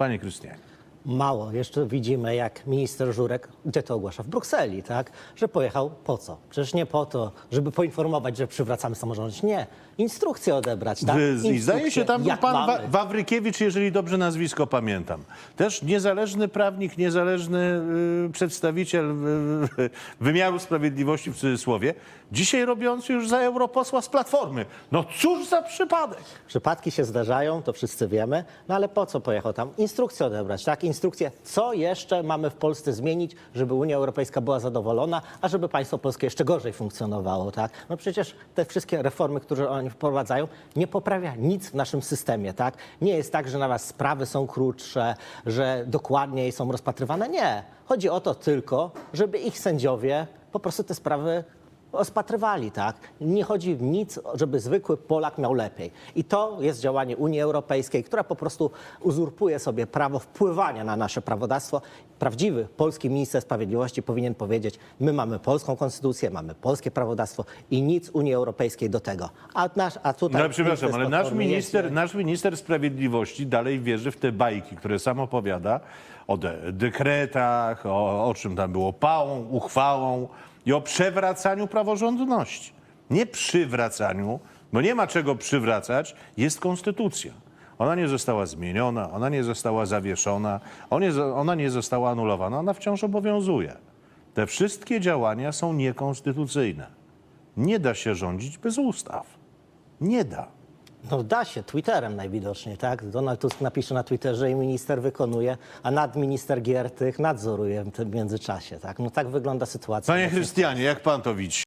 Panie Krystianie. Mało. Jeszcze widzimy, jak minister Żurek, gdzie to ogłasza? W Brukseli, tak? Że pojechał po co? Przecież nie po to, żeby poinformować, że przywracamy samorządność. Nie. Instrukcję odebrać, tak? Wy- I zdaje się, tam był jak pan mamy. Wa- Wawrykiewicz, jeżeli dobrze nazwisko pamiętam. Też niezależny prawnik, niezależny y, przedstawiciel y, wymiaru sprawiedliwości w cudzysłowie, dzisiaj robiący już za europosła z Platformy. No cóż za przypadek. Przypadki się zdarzają, to wszyscy wiemy, no ale po co pojechał tam? Instrukcję odebrać, tak? Instrukcję, co jeszcze mamy w Polsce zmienić, żeby Unia Europejska była zadowolona, a żeby państwo polskie jeszcze gorzej funkcjonowało, tak? No przecież te wszystkie reformy, które oni wprowadzają, nie poprawia nic w naszym systemie, tak? Nie jest tak, że na was sprawy są krótsze, że dokładniej są rozpatrywane. Nie. Chodzi o to tylko, żeby ich sędziowie po prostu te sprawy rozpatrywali, tak? Nie chodzi nic, żeby zwykły Polak miał lepiej. I to jest działanie Unii Europejskiej, która po prostu uzurpuje sobie prawo wpływania na nasze prawodawstwo. Prawdziwy polski minister sprawiedliwości powinien powiedzieć, my mamy polską konstytucję, mamy polskie prawodawstwo i nic Unii Europejskiej do tego. A, nasz, a tutaj... No ale przepraszam, ale nasz minister, nasz minister sprawiedliwości dalej wierzy w te bajki, które sam opowiada o de- dekretach, o, o czym tam było, pałą, uchwałą i o przewracaniu praworządności. Nie przywracaniu, bo nie ma czego przywracać, jest konstytucja. Ona nie została zmieniona, ona nie została zawieszona, ona nie została anulowana, ona wciąż obowiązuje. Te wszystkie działania są niekonstytucyjne. Nie da się rządzić bez ustaw. Nie da. No da się, Twitterem najwidoczniej, tak? Donald Tusk napisze na Twitterze i minister wykonuje, a nadminister Giertych nadzoruje w tym międzyczasie, tak? No tak wygląda sytuacja. Panie Chrystianie, jak pan to widzi?